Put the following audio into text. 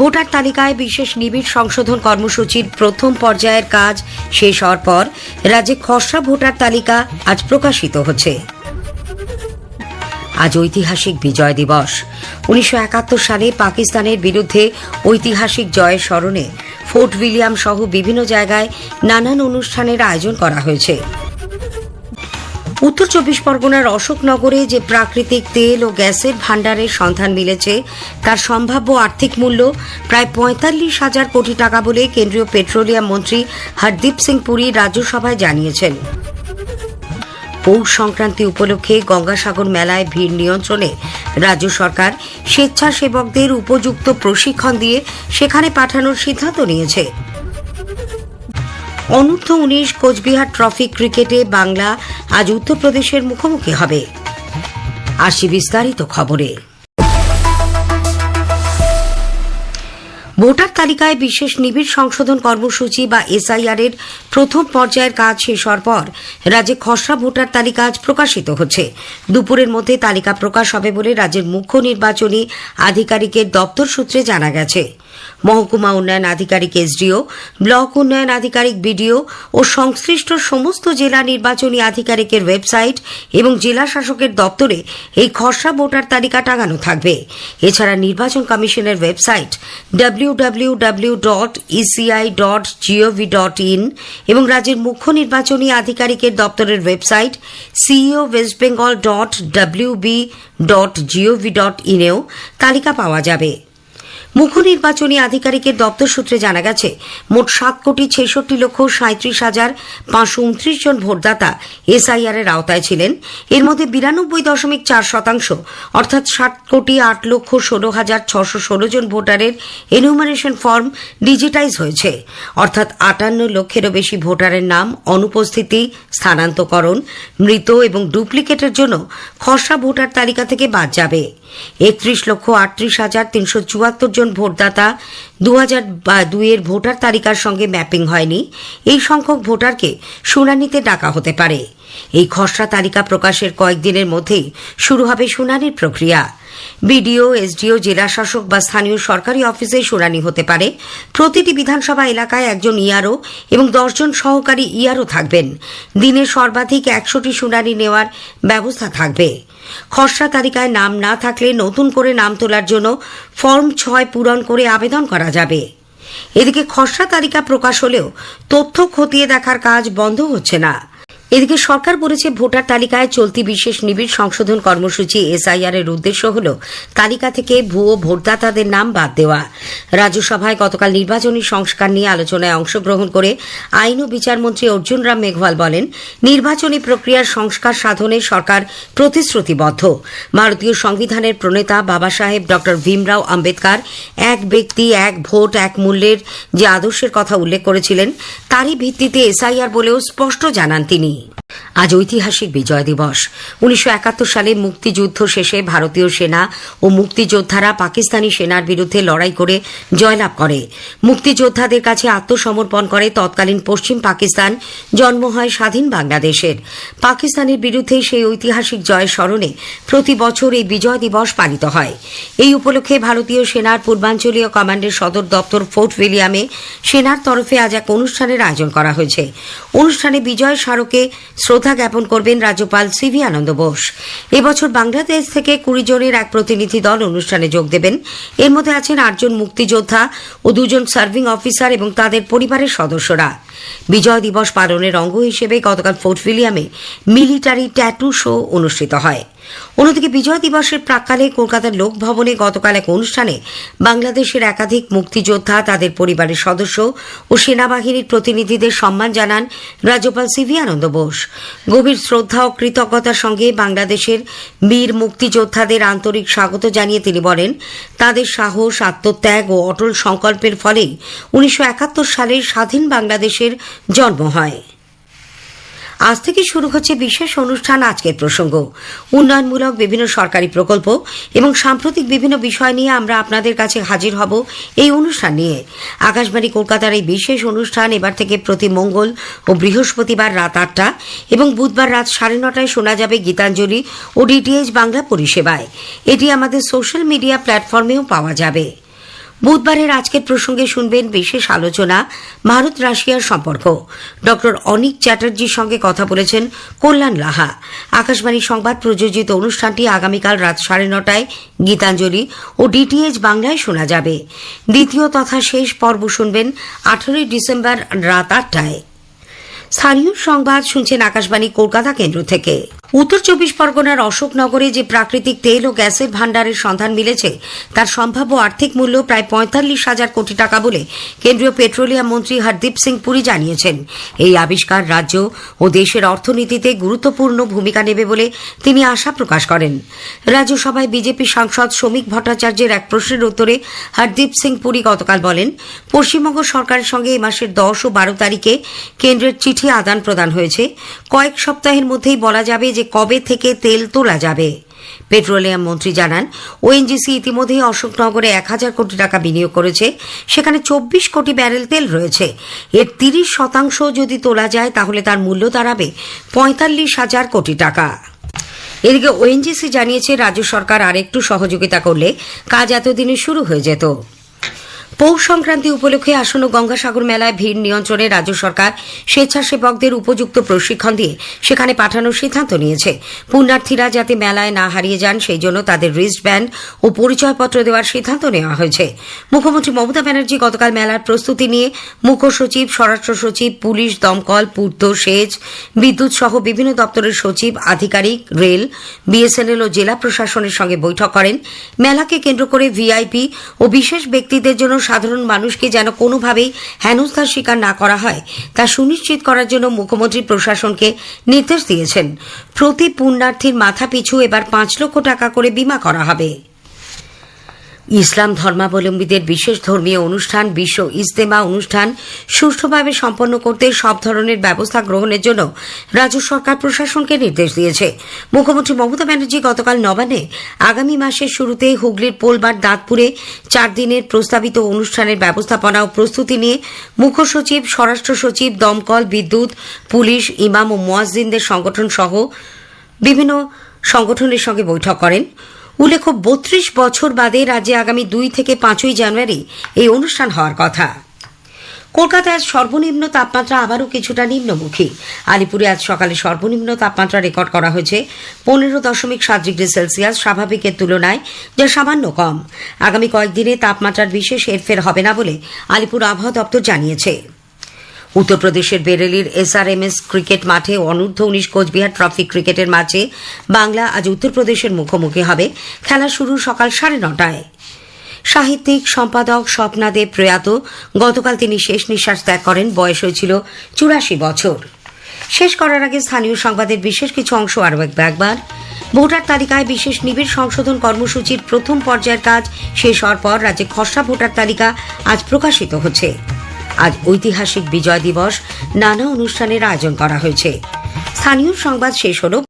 Voter তালিকায় বিশেষ নিবিড় সংশোধন কর্মসূচির প্রথম পর্যায়ের কাজ শেষ হওয়ার পর রাজ্যে খসড়া ভোটার তালিকা আজ প্রকাশিত হচ্ছে। আজ ঐতিহাসিক বিজয় দিবস। উনিশশো একাত্তর সালে পাকিস্তানের বিরুদ্ধে ঐতিহাসিক জয়ের স্মরণে ফোর্ট উইলিয়াম সহ বিভিন্ন জায়গায় নানান অনুষ্ঠানের আয়োজন করা হয়েছে। উত্তর চব্বিশ পরগনার অশোকনগরে যে প্রাকৃতিক তেল ও গ্যাসের ভাণ্ডারের সন্ধান মিলেছে, তার সম্ভাব্য আর্থিক মূল্য প্রায় পঁয়তাল্লিশ হাজার কোটি টাকা বলে কেন্দ্রীয় পেট্রোলিয়াম মন্ত্রী হরদীপ সিং পুরী রাজ্যসভায় জানিয়েছেন। পৌষ সংক্রান্তি উপলক্ষে গঙ্গাসাগর মেলায় ভিড় নিয়ন্ত্রণে রাজ্য সরকার স্বেচ্ছাসেবকদের উপযুক্ত প্রশিক্ষণ দিয়ে সেখানে পাঠানোর সিদ্ধান্ত নিয়েছে। অনূর্ধ্ব উনিশ কোচবিহার ট্রফি ক্রিকেটে বাংলা আজ উত্তরপ্রদেশের মুখোমুখি হবে। আসি বিস্তারিত খবরে। ভোটার তালিকায় বিশেষ নিবিড় সংশোধন কর্মসূচি বা এসআইআর এর প্রথম পর্যায়ের কাজ শেষ হওয়ার পর রাজ্যে খসড়া ভোটার তালিকা আজ প্রকাশিত হচ্ছে। দুপুরের মধ্যে তালিকা প্রকাশ হবে বলে রাজ্যের মুখ্য নির্বাচনী আধিকারিকের দপ্তর সূত্রে জানা গেছে। মহকুমা উন্নয়ন আধিকারিক এসডিও, ব্লক উন্নয়ন আধিকারিক বিডিও ও সংশ্লিষ্ট সমস্ত জেলা নির্বাচনী আধিকারিকের ওয়েবসাইট এবং জেলা শাসকের দপ্তরে এই খসড়া ভোটার তালিকা টাঙানো থাকবে। এছাড়া নির্বাচন কমিশনের website W dot ECI dot GOV dot in এবং রাজ্যের মুখ্য নির্বাচনী আধিকারিকের দপ্তরের website CEO West Bengal dot WB dot GOV dot ইনেও তালিকা পাওয়া যাবে। মুখ্য নির্বাচনী আধিকারিকের দপ্তর সূত্রে জানা গেছে, মোট সাত কোটি ছেষট্টি লক্ষ সাঁত্রিশ হাজার পাঁচশো উনত্রিশ জন ভোটদাতা এসআইআর এর আওতায় ছিলেন। এর মধ্যে বিরানব্বই দশমিক চার শতাংশ, অর্থাৎ ষাট কোটি আট লক্ষ ষোলো হাজার ছশো ষোলো জন ভোটারের এনুমারেশন ফর্ম ডিজিটাইজ হয়েছে। অর্থাৎ আটান্ন লক্ষেরও বেশি ভোটারের নাম অনুপস্থিতি স্থানান্তকরণ মৃত এবং ডুপ্লিকেটের জন্য খসড়া ভোটার তালিকা থেকে বাদ যাবে। একত্রিশ লক্ষ আটত্রিশ হাজার তিনশো চুয়াত্তর জন ভোটদাতা দু হাজার দুইয়ের ভোটার তালিকার সঙ্গে ম্যাপিং হয়নি। এই সংখ্যক ভোটারকে শুনানিতে ডাকা হতে পারে। এই খসড়া তালিকা প্রকাশের কয়েকদিনের মধ্যেই শুরু হবে শুনানির প্রক্রিয়া। বিডিও, এসডিও জেলা শাসক বা স্থানীয় সরকারি অফিসে শুনানি হতে পারে। প্রতিটি বিধানসভা এলাকায় একজন ইয়ারও এবং দশজন সহকারী ইয়ারও থাকবেন। দিনে সর্বাধিক একশোটি শুনানি নেওয়ার ব্যবস্থা থাকবে। খসড়া তালিকায় নাম না থাকলে নতুন করে নাম তোলার জন্য ফর্ম ছয় পূরণ করে আবেদন করা যাবে। এদিকে খসড়া তালিকা প্রকাশ হলেও তথ্য খতিয়ে দেখার কাজ বন্ধ হচ্ছে না। এদিকে সরকার বলেছে ভোটার তালিকায় চলতি বিশেষ নিবিড় সংশোধন কর্মসূচি এসআইআর এর উদ্দেশ্য হল তালিকা থেকে ভুয়ো ভোটদাতাদের নাম বাদ দেওয়া। রাজ্যসভায় গতকাল নির্বাচনী সংস্কার নিয়ে আলোচনায় অংশগ্রহণ করে আইন ও বিচারমন্ত্রী অর্জুন রাম মেঘওয়াল বলেন, নির্বাচনী প্রক্রিয়ার সংস্কার সাধনে সরকার প্রতিশ্রুতিবদ্ধ। ভারতীয় সংবিধানের প্রণেতা বাবা সাহেব ড. ভীমরাও আম্বেদকর, এক ব্যক্তি, এক ভোট, এক মূল্যের যে আদর্শের কথা উল্লেখ করেছিলেন, তারই ভিত্তিতে এসআইআর বলেও স্পষ্ট জানান তিনি। আজ ঐতিহাসিক বিজয় দিবস। উনিশশো সালে মুক্তিযুদ্ধ শেষে ভারতীয় সেনা ও মুক্তিযোদ্ধারা পাকিস্তানি সেনার বিরুদ্ধে লড়াই করে জয়লাভ করে। মুক্তিযোদ্ধাদের কাছে আত্মসমর্পণ করে তৎকালীন পশ্চিম পাকিস্তান, জন্ম হয় স্বাধীন বাংলাদেশের। পাকিস্তানের বিরুদ্ধে সেই ঐতিহাসিক জয়ের স্মরণে প্রতি বছর এই বিজয় দিবস পালিত হয়। এই উপলক্ষে ভারতীয় সেনার পূর্বাঞ্চলীয় কমান্ডের সদর দপ্তর ফোর্ট উইলিয়ামে সেনার তরফে আজ এক অনুষ্ঠানের আয়োজন করা হয়েছে। অনুষ্ঠানে বিজয় স্মারকে শ্রদ্ধা জ্ঞাপন করবেন রাজ্যপাল সিভি আনন্দ বোস। এবছর বাংলাদেশ থেকে কুড়ি জনের এক প্রতিনিধি দল অনুষ্ঠানে যোগ দেবেন। এর মধ্যে আছেন আটজন মুক্তিযোদ্ধা ও দুজন সার্ভিং অফিসার এবং তাদের পরিবারের সদস্যরা। বিজয় দিবস পালনের অঙ্গ হিসেবে গতকাল ফোর্ট উইলিয়ামে মিলিটারি ট্যাটু শো অনুষ্ঠিত হয়। অন্যদিকে বিজয় দিবসের প্রাককালে কলকাতার লোকভবনে গতকাল এক অনুষ্ঠানে বাংলাদেশের একাধিক মুক্তিযোদ্ধা, তাদের পরিবারের সদস্য ও সেনাবাহিনীর প্রতিনিধিদের সম্মান জানান রাজ্যপাল সিভি আনন্দ বোস। গভীর শ্রদ্ধা ও কৃতজ্ঞতার সঙ্গে বাংলাদেশের বীর মুক্তিযোদ্ধাদের আন্তরিক স্বাগত জানিয়ে তিনি বলেন, তাদের সাহস, আত্মত্যাগ ও অটল সংকল্পের ফলেই উনিশশো একাত্তর সালে স্বাধীন বাংলাদেশের জন্ম হয়। আজ থেকে শুরু হচ্ছে বিশেষ অনুষ্ঠান আজকের প্রসঙ্গ। উন্নয়নমূলক বিভিন্ন সরকারি প্রকল্প এবং সাম্প্রতিক বিভিন্ন বিষয় নিয়ে আমরা আপনাদের কাছে হাজির হব এই অনুষ্ঠান নিয়ে। আকাশবাণী কলকাতার এই বিশেষ অনুষ্ঠান এবার থেকে প্রতি মঙ্গল ও বৃহস্পতিবার রাত আটটা এবং বুধবার রাত সাড়ে নটায় শোনা যাবে গীতাঞ্জলি ও ডিটিএইচ বাংলা পরিষেবায়। এটি আমাদের সোশ্যাল মিডিয়া প্ল্যাটফর্মেও পাওয়া যাবে। বুধবারের আজকের প্রসঙ্গে শুনবেন বিশেষ আলোচনা ভারত রাশিয়ার সম্পর্ক। ডক্টর অনিক চ্যাটার্জির সঙ্গে কথা বলেছেন কল্যাণ লাহা। আকাশবাণী সংবাদ প্রযোজিত অনুষ্ঠানটি আগামীকাল রাত সাড়ে নটায় গীতাঞ্জলি ও ডিটিএইচ বাংলায় শোনা যাবে। দ্বিতীয় তথা শেষ পর্ব শুনবেন আঠারোই ডিসেম্বর রাত আটটায়। স্থানীয় সংবাদ শুনছেন আকাশবাণী কলকাতা কেন্দ্র থেকে। উত্তর চব্বিশ পরগনার অশোকনগরে যে প্রাকৃতিক তেল ও গ্যাসের ভাণ্ডারের সন্ধান মিলেছে, তার সম্ভাব্য আর্থিক মূল্য প্রায় পঁয়তাল্লিশ হাজার কোটি টাকা বলে কেন্দ্রীয় পেট্রোলিয়াম মন্ত্রী হরদীপ সিং পুরী জানিয়েছেন। এই আবিষ্কার রাজ্য ও দেশের অর্থনীতিতে গুরুত্বপূর্ণ ভূমিকা নেবে বলে তিনি আশা প্রকাশ করেন। রাজ্যসভায় বিজেপি সাংসদ শ্রমিক ভট্টাচার্যের এক প্রশ্নের উত্তরে হরদীপ সিং পুরী গতকাল বলেন, পশ্চিমবঙ্গ সরকারের সঙ্গে এই মাসের দশ ও বারো তারিখে কেন্দ্রের চিঠি আদান প্রদান হয়েছে। কয়েক সপ্তাহের মধ্যেই বলা যাবে যে কবে থেকে তেল তোলা যাবে? পেট্রোলিয়াম মন্ত্রী জানান, ওএনজিসি ইতিমধ্যেই অশোকনগরে এক হাজার কোটি টাকা বিনিয়োগ করেছে, সেখানে চব্বিশ কোটি ব্যারেল তেল রয়েছে। এর তিরিশ শতাংশ যদি তোলা যায়, তাহলে তার মূল্য দাঁড়াবে পঁয়তাল্লিশ হাজার কোটি টাকা। এদিকে ওএনজিসি জানিয়েছে, রাজ্য সরকার আরেকটু সহযোগিতা করলে কাজ এতদিনে শুরু হয়ে যেত। পৌষ সংক্রান্তি উপলক্ষে আসন্ন গঙ্গাসাগর মেলায় ভিড় নিয়ন্ত্রণে রাজ্য সরকার স্বেচ্ছাসেবকদের উপযুক্ত প্রশিক্ষণ দিয়ে সেখানে পাঠানোর সিদ্ধান্ত নিয়েছে। পুণ্যার্থীরা যাতে মেলায় না হারিয়ে যান, সেই জন্য তাদের রিস্ট ব্যান্ড ও পরিচয়পত্র দেওয়ার সিদ্ধান্ত নেওয়া হয়েছে। মুখ্যমন্ত্রী মমতা ব্যানার্জি গতকাল মেলার প্রস্তুতি নিয়ে মুখ্য সচিব, স্বরাষ্ট্র সচিব, পুলিশ, দমকল, পূর্ত, সেচ, বিদ্যুৎ সহ বিভিন্ন দপ্তরের সচিব, আধিকারিক, রেল, বিএসএনএল ও জেলা প্রশাসনের সঙ্গে বৈঠক করেন। মেলাকে কেন্দ্র করে ভিআইপি ও বিশেষ ব্যক্তিদের জন্য সাধারণ মানুষকে যেন কোনোভাবেই হেনস্থার শিকার না করা হয়, তা সুনিশ্চিত করার জন্য মুখ্যমন্ত্রী প্রশাসনকে নির্দেশ দিয়েছেন। প্রতি পুণ্যার্থীর মাথা পিছু এবার পাঁচ লক্ষ টাকা করে বিমা করা হবে। ইসলাম ধর্মাবলম্বীদের বিশেষ ধর্মীয় অনুষ্ঠান, বিশ্ব ইজতেমা অনুষ্ঠান সুষ্ঠুভাবে সম্পন্ন করতে সব ধরনের ব্যবস্থা গ্রহণের জন্য রাজ্য সরকার প্রশাসনকে নির্দেশ দিয়েছে। মুখ্যমন্ত্রী মমতা ব্যানার্জি গতকাল নবান্নে আগামী মাসের শুরুতে হুগলির পোলবার দাঁতপুরে চার দিনের প্রস্তাবিত অনুষ্ঠানের ব্যবস্থাপনা ও প্রস্তুতি নিয়ে মুখ্য সচিব, স্বরাষ্ট্র সচিব, দমকল, বিদ্যুৎ, পুলিশ, ইমাম ও মোয়াজ্জিনদের সংগঠন সহ বিভিন্ন সংগঠনের সঙ্গে বৈঠক করেন। উল্লেখ্য বত্রিশ বছর বাদে রাজ্যে আগামী দুই থেকে পাঁচই জানুয়ারি এই অনুষ্ঠান হওয়ার কথা। কলকাতায় আজ সর্বনিম্ন তাপমাত্রা আবারও কিছুটা নিম্নমুখী। আলিপুরে আজ সকালে সর্বনিম্ন তাপমাত্রা রেকর্ড করা হয়েছে পনেরো দশমিক সাত ডিগ্রি সেলসিয়াস স্বাভাবিকের তুলনায়, যা সামান্য কম। আগামী কয়েকদিনে তাপমাত্রার বিশেষ হেরফের হবে না বলে আলিপুর আবহাওয়া দপ্তর জানিয়েছে। উত্তরপ্রদেশের বেরেলির এসআরএমএস ক্রিকেট মাঠে অনূর্ধ্ব উনিশ কোচবিহার ট্রফি ক্রিকেটের ম্যাচে বাংলা আজ উত্তরপ্রদেশের মুখোমুখি হবে। খেলা শুরু সকাল সাড়ে নটায়। সাহিত্যিক সম্পাদক স্বপ্নাদেব প্রয়াত, গতকাল তিনি শেষ নিঃশ্বাস ত্যাগ করেন, বয়স হয়েছিল চুরাশি বছর। শেষ করার আগে স্থানীয় সংবাদের বিশেষ কিছু অংশ আরও একবার। ভোটার তালিকায় বিশেষ নিবিড় সংশোধন কর্মসূচির প্রথম পর্যায়ের কাজ শেষ হওয়ার পর রাজ্যে খসড়া ভোটার তালিকা আজ প্রকাশিত হচ্ছে। আজ ঐতিহাসিক বিজয় দিবস নানা অনুষ্ঠানের আয়োজন করা হয়েছে। স্থানীয় সংবাদ শেষ হল।